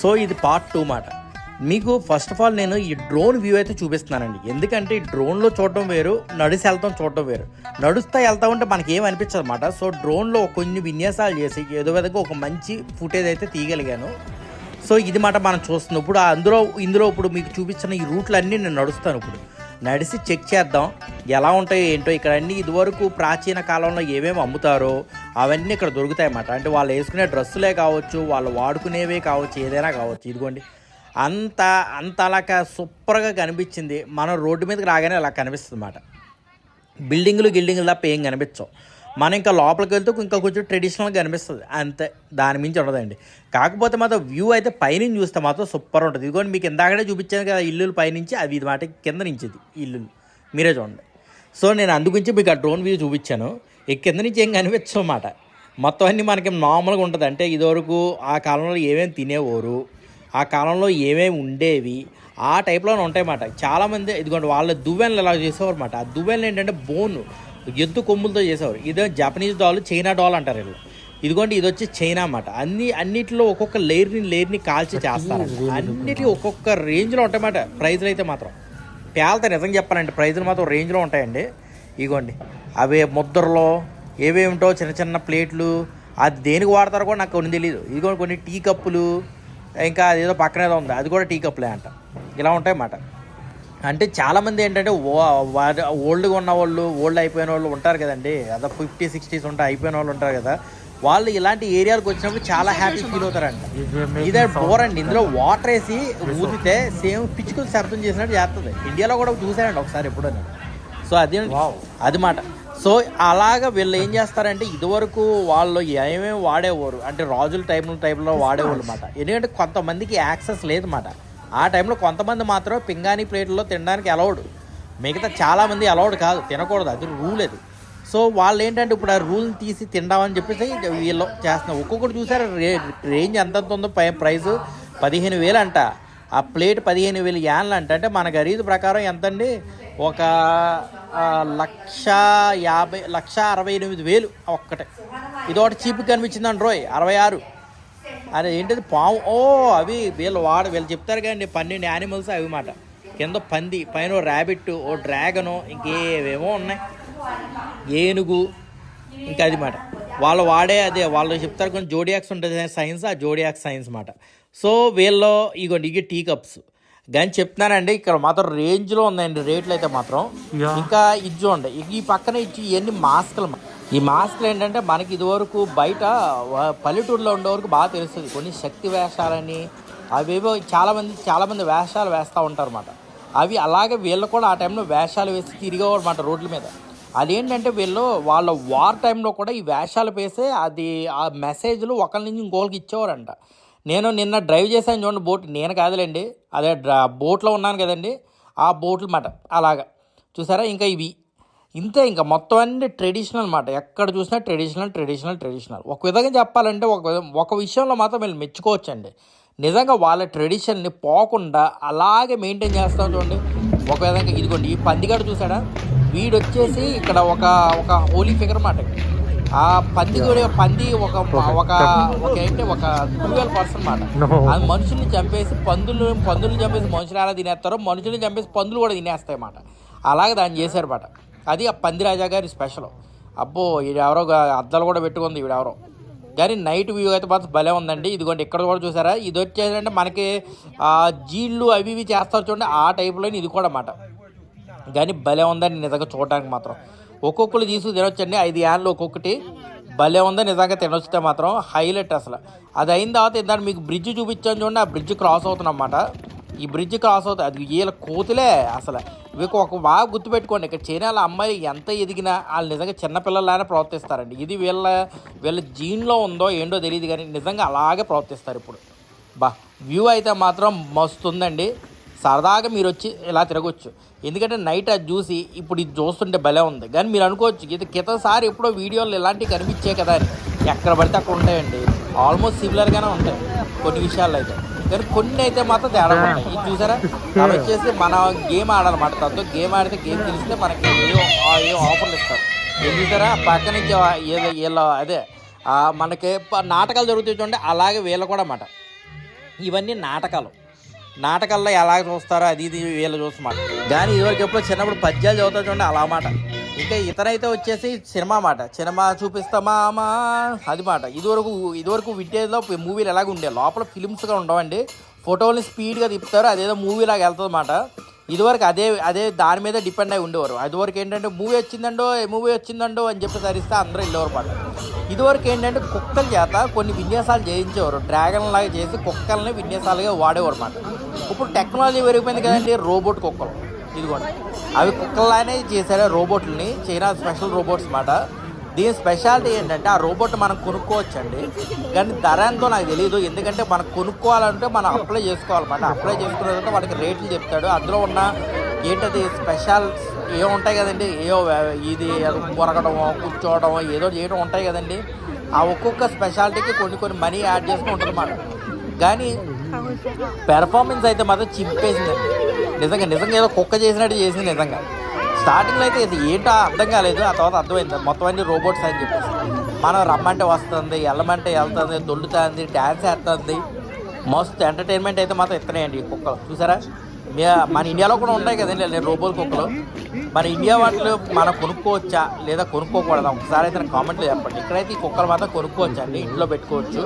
So ఇది part two మాట. మీకు ఫస్ట్ ఆఫ్ ఆల్ నేను ఈ డ్రోన్ వ్యూ అయితే చూపిస్తున్నానండి. ఎందుకంటే ఈ డ్రోన్లో చూడటం వేరు నడిసి వెళ్తాం చూడటం వేరు. నడుస్తా వెళ్తా ఉంటే మనకి ఏం అనిపించదు అనమాట సో డ్రోన్లో కొన్ని విన్యాసాలు చేసి ఏదో విధంగా ఒక మంచి ఫుటేజ్ అయితే తీయగలిగాను. సో ఇది మాట మనం చూస్తున్నాం. ఇప్పుడు అందులో ఇందులో ఇప్పుడు మీకు చూపించిన ఈ రూట్లన్నీ నేను నడుస్తాను ఇప్పుడు. నడిచి చెక్ చేద్దాం. ఎలా ఉంటాయో ఏంటో ఇక్కడ అన్ని ఇదివరకు ప్రాచీన కాలంలో ఏమేమి అమ్ముతారో అవన్నీ ఇక్కడ దొరుకుతాయి అన్నమాట అంటే వాళ్ళు వేసుకునే డ్రెస్సులే కావచ్చు వాళ్ళు వాడుకునేవే కావచ్చు ఏదైనా కావచ్చు. ఇదిగోండి. అంత అంత అలా సూపర్గా కనిపించింది. మనం రోడ్డు మీదకి రాగానే అలా కనిపిస్తుంది అన్నమాట బిల్డింగ్లు గిల్డింగ్లు తప్ప ఏం కనిపించవు. మనం ఇంకా లోపలికి వెళ్తే ఇంకా కొంచెం ట్రెడిషనల్గా కనిపిస్తుంది అంతే దాని మించి ఉండదండి. కాకపోతే మాత్రం వ్యూ అయితే పైనుంచి చూస్తే మాత్రం సూపర్ ఉంటుంది. ఇదిగోండి మీకు ఇందాకనే చూపించాను కదా ఇల్లులు పైనుంచి అవి ఇది మాట కింద నుంచిది ఇల్లులు. మీరే చూడండి. సో నేను అందుగురించి మీకు ఆ డ్రోన్ వ్యూ చూపించాను. ఈ కింద నుంచి ఏం కనిపించవు అన్నమాట. మొత్తం అన్నీ మనకి నార్మల్గా ఉంటుంది. అంటే ఇదివరకు ఆ కాలంలో ఏమేమి తినేవారు ఆ కాలంలో ఏమేమి ఉండేవి ఆ టైప్లోనే ఉంటాయన్నమాట. చాలామంది ఇదిగోండి వాళ్ళ దువ్వెనలు ఎలా చేసేవారు అన్నమాట. ఆ దువ్వెనలు ఏంటంటే బోన్ ఎద్దు కొమ్ములతో చేసేవారు. ఇదే జపనీస్ డాల్ చైనా డాల్ అంటారు వీళ్ళు. ఇదిగోండి ఇది వచ్చి చైనా అన్నమాట. అన్ని అన్నిటిలో ఒక్కొక్క లేయర్ని లేయర్ని కాల్చి చేస్తారంట. అన్నిటి ఒక్కొక్క రేంజ్లో ఉంటాయన్నమాట. ప్రైజ్లు అయితే మాత్రం. పేలత నిజం చెప్పాలంటే ప్రైజులు మాత్రం రేంజ్లో ఉంటాయండి. ఇగోండి అవే ముద్దర్లో ఏవేమిటో చిన్న చిన్న ప్లేట్లు అది దేనికి వాడతారో కూడా నాకు కొన్ని తెలియదు ఇదిగో కొన్ని టీ కప్పులు ఇంకా అదేదో పక్కన ఏదో ఉంది. అది కూడా టీ కప్పులే అంట. ఇలా ఉంటాయి అన్నమాట అంటే చాలామంది ఏంటంటే ఓల్డ్గా ఉన్న వాళ్ళు ఓల్డ్ అయిపోయిన వాళ్ళు ఉంటారు కదండి. అదే ఫిఫ్టీ సిక్స్టీస్ ఉంటాయి అయిపోయిన వాళ్ళు ఉంటారు కదా. వాళ్ళు ఇలాంటి ఏరియాలకు వచ్చినప్పుడు చాలా హ్యాపీ ఫీల్ అవుతారంట. ఇదే బోర్ అండి. ఇందులో వాటర్ వేసి ఊదితే సేమ్ పిచ్చుకలు శబ్దం చేసినట్టు చేస్తుంది. ఇండియాలో కూడా చూసానండి ఒకసారి ఎప్పుడో నేను సో అది అది మాట. సో అలాగ వీళ్ళు ఏం చేస్తారంటే ఇదివరకు వాళ్ళు ఏమేమి వాడేవారు? అంటే రాజుల టైం టైంలో వాడేవాళ్ళు అనమాట ఎందుకంటే కొంతమందికి యాక్సెస్ లేదన్నమాట. ఆ టైంలో కొంతమంది మాత్రం పింగాణి ప్లేట్లో తినడానికి అలౌడ్ మిగతా చాలామంది అలౌడ్ కాదు తినకూడదు అది రూల్ అది. సో వాళ్ళు ఏంటంటే ఇప్పుడు ఆ రూల్ని తీసి తిండామని చెప్పేసి వీళ్ళు చేస్తున్నారు ఒక్కొక్కటి చూసారు రే రేంజ్ ఎంత ఉందో పై ప్రైస్ పదిహేను వేలు అంట. ఆ ప్లేట్ పదిహేను వేలు యాన్లు అంట. అంటే మన ఖరీదు ప్రకారం ఎంతండి? ఒక లక్ష యాభై లక్ష అరవై ఎనిమిది వేలు ఒక్కటే. ఇది ఒకటి చీప్ కనిపించిందండి రోయ్ అరవై ఆరు. అరే ఏంటిది? పాము. ఓ అవి వీళ్ళు వాడు వీళ్ళు చెప్తారు కదండి పన్నెండు యానిమల్స్ అవి మాట. కింద పంది పైన ఓ ర్యాబిట్ ఓ డ్రాగను ఇంకేవేమో ఉన్నాయి. ఏనుగు ఇంకా అది మాట. వాళ్ళు వాడే అదే వాళ్ళు చెప్తారు కొన్ని జోడియాక్స్ ఉంటుంది సైన్స్ ఆ జోడియాక్స్ సైన్స్ మాట. సో వీళ్ళు ఇగోండి ఇవి టీ కప్స్ కానీ చెప్తున్నానండి ఇక్కడ మాత్రం రేంజ్లో ఉన్నాయండి రేట్లు అయితే మాత్రం. ఇంకా ఇది చూడండి ఈ పక్కన ఇచ్చి ఇవన్నీ మాస్కులు మా- ఈ మాస్క్లు ఏంటంటే మనకి ఇదివరకు బయట పల్లెటూరులో ఉండేవరకు బాగా తెలుస్తుంది. కొన్ని శక్తి వేషాలని అవేవో చాలామంది చాలామంది వేషాలు వేస్తూ ఉంటారన్నమాట. అవి అలాగే వీళ్ళు కూడా ఆ టైంలో వేషాలు వేసి తిరిగేవారు రోడ్ల మీద. అదేంటంటే వీళ్ళు వాళ్ళ వార్ టైంలో కూడా ఈ వేషాలు వేసే అది ఆ మెసేజ్లు ఒకరి నుంచి ఇంకోళ్ళకి ఇచ్చేవారంట. నేను నిన్న డ్రైవ్ చేశాను చూడండి బోట్ నేను కాదులేండి. అదే బోట్లో ఉన్నాను కదండి. ఆ బోట్లు మాట అలాగా. చూసారా? ఇంకా ఇవి ఇంతే ఇంకా మొత్తం అన్ని ట్రెడిషనల్ మాట ఎక్కడ చూసినా ట్రెడిషనల్ ట్రెడిషనల్ ట్రెడిషనల్ ఒక విధంగా చెప్పాలంటే ఒక ఒక విషయంలో మాత్రం వీళ్ళు మెచ్చుకోవచ్చండి. నిజంగా వాళ్ళ ట్రెడిషన్ని పోకుండా అలాగే మెయింటైన్ చేస్తాం చూడండి. ఒక విధంగా ఇదిగోండి ఈ పందిగాడు చూసాడా వీడు వచ్చేసి ఇక్కడ ఒక ఒక హోలీ ఫిగర్ మాట ఆ పంది కూడా పంది ఒక ఒక ఒక ఏంటి? ఒక క్రూయల్ పర్సన్ మాట అది మనుషుల్ని చంపేసి పందులు పందుల్ని చంపేసి మనుషులు ఎలా తినేస్తారో మనుషుల్ని చంపేసి పందులు కూడా తినేస్తాయి మాట అలాగే దాన్ని చేశారు మాట అది ఆ పందిరాజా గారి స్పెషల్. అబ్బో ఇది ఎవరో అద్దాలు కూడా పెట్టుకుంది ఈవిడ ఎవరో కానీ నైట్ వ్యూ అయితే మాత్రం భలే ఉందండి. ఇదిగోండి ఇక్కడ కూడా చూసారా? ఇది వచ్చేదంటే మనకి ఆ జీళ్ళు అవి ఇవి చేస్తారు చూడండి ఆ టైప్లో ఇది కూడా అన్నమాట. కానీ భలే ఉందండి నిజంగా చూడడానికి మాత్రం. ఒక్కొక్కరు తీసుకు తినొచ్చండి ఐదు యాన్లు ఒక్కొక్కటి. భలే ఉందని నిజంగా తినొచ్చితే మాత్రం హైలైట్ అసలు. అది అయిన తర్వాత ఇందాక మీకు బ్రిడ్జ్ చూపించాను చూడండి ఆ బ్రిడ్జ్ క్రాస్ అవుతుందన్నమాట ఈ బ్రిడ్జ్ క్రాస్ అవుతుంది అది వీళ్ళ కోతులే అసలు. వీకు ఒక బాగా గుర్తుపెట్టుకోండి. ఇక్కడ చైనాలో అమ్మాయి ఎంత ఎదిగినా వాళ్ళు నిజంగా చిన్నపిల్లలానే ప్రవర్తిస్తారండి. ఇది వీళ్ళ వీళ్ళ జీన్లో ఉందో ఏంటో తెలియదు కానీ నిజంగా అలాగే ప్రవర్తిస్తారు ఇప్పుడు. బా వ్యూ అయితే మాత్రం మస్తు ఉందండి. సరదాగా మీరు వచ్చి ఇలా తిరగొచ్చు. ఎందుకంటే నైట్ అది చూసి ఇప్పుడు ఇది చూస్తుంటే భలే ఉంది. కానీ మీరు అనుకోవచ్చు ఇది కితసారి ఎప్పుడో వీడియోలు ఇలాంటివి కనిపించే కదా అని. ఎక్కడ పడితే అక్కడ ఉంటాయండి. ఆల్మోస్ట్ సిమిలర్గానే ఉంటాయి కొన్ని విషయాల్లో అయితే. కానీ కొన్ని అయితే మాత్రం తేడా ఉంటాయి. ఇది చూసారా? అవి వచ్చేసి మన గేమ్ ఆడాలన్నమాట. దాంతో గేమ్ ఆడితే గేమ్ తెలిస్తే మనకి ఏవో ఏ ఆఫర్లు ఇస్తారు. ఏం చూసారా? పక్క నుంచి ఏదో వీళ్ళ అదే మనకి నాటకాలు జరుగుతాయి చూడండి అలాగే వీళ్ళ కూడా అన్నమాట. ఇవన్నీ నాటకాలు. నాటకాల్లో ఎలా చూస్తారో అది ఇది వీళ్ళు చూస్తున్నమాట కానీ ఇదివరకు ఎప్పుడు చిన్నప్పుడు పద్యాలు చదువుతా చూడండి అలా మాట. ఇంకా ఇతనైతే వచ్చేసి సినిమా మాట. సినిమా చూపిస్తామా అమ్మా అది మాట. ఇదివరకు ఇదివరకు వింటేజ్లో మూవీలు ఎలాగ ఉండే లోపల ఫిలిమ్స్గా ఉండవండి. ఫోటోల్ని స్పీడ్గా తిప్పుతారు అదేదో మూవీ లాగా వెళ్తుంది అన్నమాట ఇదివరకు అదే అదే దాని మీద డిపెండ్ అయి ఉండేవారు. అదివరకు ఏంటంటే మూవీ వచ్చిందండో మూవీ వచ్చిందండో అని చెప్పి సరిస్తే అందరూ వెళ్ళేవారు పాట ఇదివరకు ఏంటంటే కుక్కల చేత కొన్ని విన్యాసాలు చేయించేవారు. డ్రాగన్ లాగా చేసి కుక్కల్ని విన్యాసాలుగా వాడేవారు అన్నమాట. ఇప్పుడు టెక్నాలజీ పెరిగిపోయింది కదండి రోబోట్ కుక్కలు. ఇదిగోండి. అవి కుక్కల్లానే చేశారు రోబోట్లని. చైనా స్పెషల్ రోబోట్స్ అన్నమాట. దీని స్పెషాలిటీ ఏంటంటే ఆ రోబోట్ మనం కొనుక్కోవచ్చండి. కానీ ధర ఎంతో నాకు తెలియదు ఎందుకంటే మనం కొనుక్కోవాలంటే మనం అప్లై చేసుకోవాలన్నమాట. అప్లై చేసుకున్న తర్వాత వాడికి రేట్లు చెప్తాడు. అందులో ఉన్న ఏంటది? స్పెషల్ ఏవో ఉంటాయి కదండి. ఏవో ఇది మురగడమో కూర్చోవడమో ఏదో చేయడం ఉంటాయి కదండి. ఆ ఒక్కొక్క స్పెషాలిటీకి కొన్ని కొన్ని మనీ యాడ్ చేసుకుని ఉంటుంది అన్నమాట కానీ పెర్ఫార్మెన్స్ అయితే మాత్రం చింపేసిందండి. నిజంగా నిజంగా ఏదో కుక్క చేసినట్టు చేసింది నిజంగా. స్టార్టింగ్లో అయితే ఇది ఏంటో అర్థం కాలేదు. ఆ తర్వాత అర్థమైంది. మొత్తం అన్ని రోబోట్స్ అని చెప్పేసి. మనం రమ్మంటే వస్తుంది వెళ్ళమంటే వెళ్తుంది దొల్లుతుంది డ్యాన్స్ వేస్తుంది మస్తు ఎంటర్టైన్మెంట్ అయితే మాత్రం ఇస్తున్నాయండి ఈ కుక్కలు. చూసారా? మన ఇండియాలో కూడా ఉంటాయి కదండి నేను రోబోట్ కుక్కలు. మన ఇండియా వాటిలో మనం కొనుక్కోవచ్చా లేదా కొనుక్కోకూడదా? ఒకసారి అయితే కామెంట్లో చెప్పండి. ఇక్కడైతే ఈ కుక్కలు మాత్రం కొనుక్కోవచ్చు అండి? ఇంట్లో పెట్టుకోవచ్చు.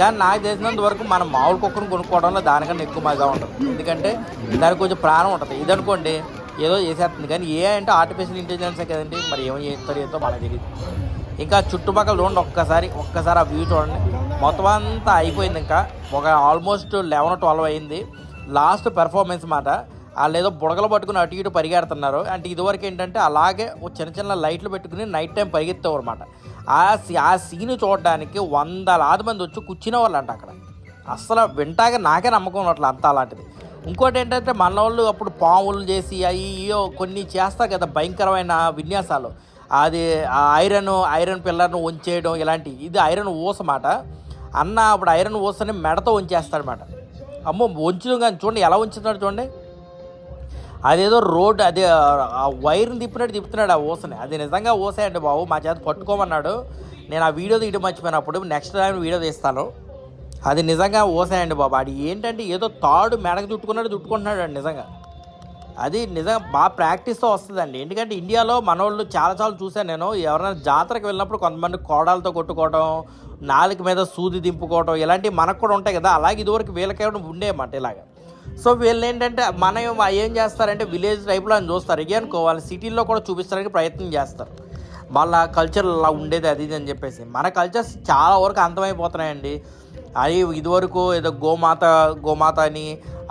కానీ నాకు తెలిసినంత వరకు మనం మామూలు కుక్కను కొనుక్కోవడంలో దానికన్నా ఎక్కువ మజా ఉంటుంది ఎందుకంటే దానికి కొంచెం ప్రాణం ఉంటుంది. ఇదనుకోండి ఏదో చేసేస్తుంది. కానీ ఏ అంటే ఆర్టిఫిషియల్ ఇంటెలిజెన్సే కదండి? మరి ఏమో చేస్తారు ఏంటో మనకు తెలియదు ఇంకా చుట్టుపక్కల చూడండి ఒక్కసారి ఒక్కసారి ఆ వ్యూ చూడండి. మొత్తం అంతా అయిపోయింది ఇంకా. ఒక ఆల్మోస్ట్ లెవెన్ ట్వెల్వ్ అయింది. లాస్ట్ పెర్ఫార్మెన్స్ మాట. వాళ్ళు ఏదో బుడగలు పట్టుకుని అటు ఇటు పరిగెడుతున్నారు. అంటే ఇదివరకు ఏంటంటే అలాగే ఓ చిన్న చిన్న లైట్లు పెట్టుకుని నైట్ టైం పరిగెత్తావు అనమాట ఆ సీ- ఆ సీన్ చూడడానికి వందలాది మంది వచ్చి కూర్చునే వాళ్ళు అంట అక్కడ. అస్సలు వింటాగా నాకే నమ్మకం ఉన్నట్లు అంత అలాంటిది. ఇంకోటి ఏంటంటే మన వాళ్ళు అప్పుడు పాములు చేసి అయ్యో కొన్ని చేస్తారు కదా భయంకరమైన విన్యాసాలు. అది ఆ ఐరన్ ఐరన్ పిల్లర్ను ఉంచేయడం ఇలాంటివి ఇది ఐరన్ ఊసమాట అన్న అప్పుడు ఐరన్ ఊసని మెడతో ఉంచేస్తాడనమాట అమ్మో వంచడం కానీ చూడండి ఎలా ఉంచుతున్నాడు చూడండి. అదేదో రోడ్ అదే ఆ వైర్ని తిప్పినట్టు తిప్పుతున్నాడు ఆ ఊసని అది నిజంగా ఊసే అండి బాబు మా చేత పట్టుకోమన్నాడు. నేను ఆ వీడియో తీయడం మర్చిపోయినప్పుడు నెక్స్ట్ టైం వీడియో తీస్తాను. అది నిజంగా ఓసాయండి బాబు. అది ఏంటంటే ఏదో తాడు మెడకు చుట్టుకున్నాడు చుట్టుకుంటున్నాడు అండి నిజంగా. అది నిజంగా బాగా ప్రాక్టీస్తో వస్తుందండి. ఎందుకంటే ఇండియాలో మనోళ్ళు చాలా చాలా చూశాను నేను. ఎవరైనా జాతరకు వెళ్ళినప్పుడు కొంతమంది కోడాలతో కొట్టుకోవడం నాలుగు మీద సూది దింపుకోవడం ఇలాంటివి మనకు కూడా ఉంటాయి కదా. అలాగే ఇదివరకు వీళ్ళకేమైనా ఉండేమాట ఇలాగ. సో వీళ్ళు ఏంటంటే మనం ఏం చేస్తారంటే విలేజ్ టైప్లో అని చూస్తారు. ఇక అనుకో సిటీల్లో కూడా చూపించడానికి ప్రయత్నం చేస్తారు. వాళ్ళ కల్చర్ అలా ఉండేది అది ఇది అని చెప్పేసి. మన కల్చర్స్ చాలా వరకు అంతమైపోతున్నాయండి. అది ఇదివరకు ఏదో గోమాత గోమాత అని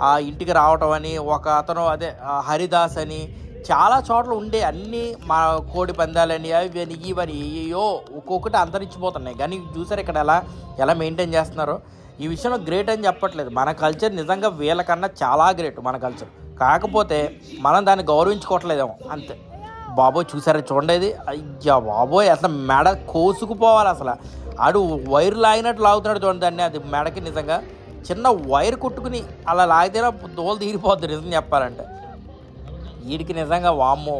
ఆ ఇంటికి రావటం అని ఒక అతను అదే హరిదాస్ అని చాలా చోట్ల ఉండే అన్నీ మా కోడి పందాలని అవి ఇవని అయ్యో ఒక్కొక్కటి అంతరించిపోతున్నాయి. కానీ చూసారు ఇక్కడ ఎలా ఎలా మెయింటైన్ చేస్తున్నారో? ఈ విషయంలో గ్రేట్ అని చెప్పట్లేదు. మన కల్చర్ నిజంగా వీళ్ళకన్నా చాలా గ్రేట్ మన కల్చర్ కాకపోతే మనం దాన్ని గౌరవించుకోవట్లేదేమో అంతే. బాబోయ్ చూసారా చూడండి ఇది. అయ్యా బాబోయ్ అసలు మెడ కోసుకుపోవాలి అసలు. ఆడు వైర్ లాగినట్టు లాగుతున్నాడు చూడండి దాన్ని. అది మెడకి నిజంగా చిన్న వైర్ కుట్టుకుని అలా లాగితేనే దోలు తీరిపోద్ది నిజం చెప్పాలంటే. వీడికి నిజంగా వామ్మో.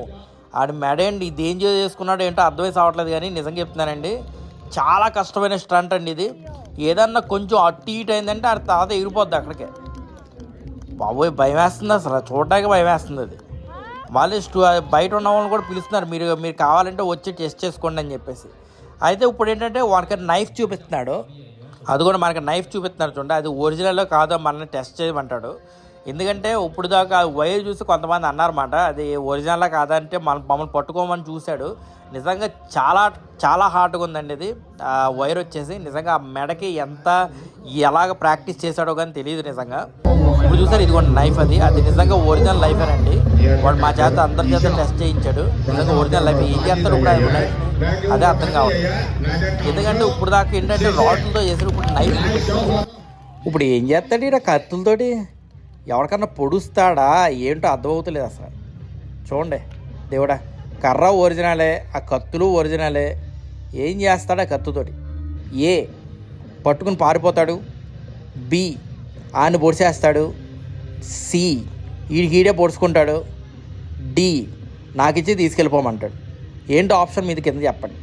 ఆడి మెడేండి ఇది ఏం చేసుకున్నాడు ఏంటో అర్థమై సావట్లేదు కానీ నిజంగా చెప్తున్నానండి. చాలా కష్టమైన స్టంట్ అండి ఇది. ఏదన్నా కొంచెం అటు ఇటు అయిందంటే ఆడి తర్వాత ఎగిరిపోద్ది అక్కడికే. బాబోయ్ భయం వేస్తుంది అసలు. చూడడానికి భయం వేస్తుంది అది వాళ్ళు బయట ఉన్న వాళ్ళని కూడా పిలుస్తున్నారు. మీరు మీరు కావాలంటే వచ్చి టెస్ట్ చేసుకోండి అని చెప్పేసి. అయితే ఇప్పుడు ఏంటంటే వానికి నైఫ్ చూపిస్తున్నాడు. అది కూడా మనకి నైఫ్ చూపిస్తున్నాడు చూడండి. అది ఒరిజినల్లో కాదో మనల్ని టెస్ట్ చేయమంటాడు. ఎందుకంటే ఇప్పుడు దాకా వైర్ చూసి కొంతమంది అన్నారన్నమాట. అది ఒరిజినల్ కాదంటే మనం మమ్మల్ని పట్టుకోమని చూశాడు. నిజంగా చాలా చాలా హార్డ్గా ఉందండి ఇది. ఆ వైర్ వచ్చేసి నిజంగా ఆ మెడకి ఎంత ఎలాగ ప్రాక్టీస్ చేశాడో కానీ తెలియదు నిజంగా. ఇప్పుడు చూసారు ఇదిగోండి నైఫ్ అది. అది నిజంగా ఒరిజినల్ లైఫ్ వాడు మా చేత అందరి చేత టెస్ట్ చేయించాడు. నిజంగా ఒరిజినల్ లైఫ్ ఏం చేస్తాడు ఇప్పుడు నైఫ్ అదే అర్థం కావాలి. ఎందుకంటే ఇప్పుడు దాకా ఏంటంటే రాడ్లతో చేసారు ఇప్పుడు నైఫ్ ఇప్పుడు ఏం చేస్తాడు ఇక్కడ కత్తులతోటి? ఎవరికన్నా పొడుస్తాడా? ఏంటో అర్థమవుతలేదు అసలు. చూడండి దేవుడా కర్ర ఒరిజినలే ఆ కత్తులు ఒరిజినలే. ఏం చేస్తాడా ఆ కత్తుతోటి ఏ పట్టుకుని పారిపోతాడు. బి ఆయన పొడిచేస్తాడు. సి వీడికి ఈడే పొడుచుకుంటాడు. డి నాకిచ్చి తీసుకెళ్ళిపోమంటాడు. ఏంటో ఆప్షన్ మీద కింద చెప్పండి.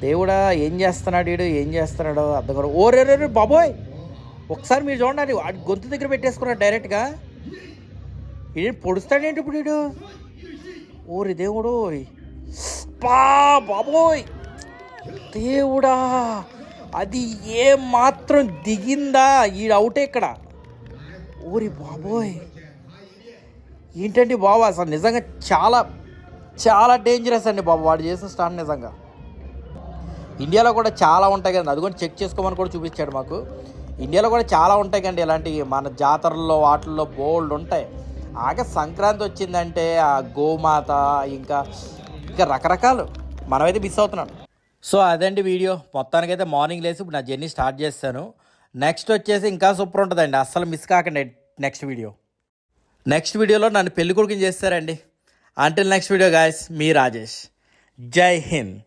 దేవుడా ఏం చేస్తున్నాడు వీడు? ఏం చేస్తున్నాడో అర్థం కూడా ఓరే రే బాబోయ్! ఒకసారి మీరు చూడండి వాడి గొంతు దగ్గర పెట్టేసుకున్నాడు డైరెక్ట్గా. ఇది పొడుస్తాడేంటి ఇప్పుడు వీడు? ఓరి దేవుడు పా బాబోయ్! దేవుడా! అది ఏ మాత్రం దిగిందా ఈ అవుటే ఇక్కడ. ఓరి బాబోయ్! ఏంటండి బాబు అసలు నిజంగా చాలా చాలా డేంజరస్ అండి బాబు. వాడు చేసిన స్టాండ్ నిజంగా. ఇండియాలో కూడా చాలా ఉంటాయి కదండి. అది కూడా చెక్ చేసుకోమని కూడా చూపించాడు మాకు. ఇండియాలో కూడా చాలా ఉంటాయి కండి ఇలాంటివి మన జాతరల్లో వాటిల్లో బోల్డ్ ఉంటాయి. ఆగ సంక్రాంతి వచ్చిందంటే ఆ గోమాత ఇంకా ఇంకా రకరకాలు. మనమైతే మిస్ అవుతున్నాం. సో అదండి వీడియో. మొత్తానికైతే మార్నింగ్ లేసి ఇప్పుడు నా జర్నీ స్టార్ట్ చేస్తాను. నెక్స్ట్ వచ్చేసి ఇంకా సూపర్ ఉంటుందండి. అస్సలు మిస్ కాకండి. నెక్స్ట్ వీడియో నెక్స్ట్ వీడియోలో నన్ను పెళ్ళి కొడుకుని చేస్తారండి. Until next video guys, me Rajesh. Jai Hind.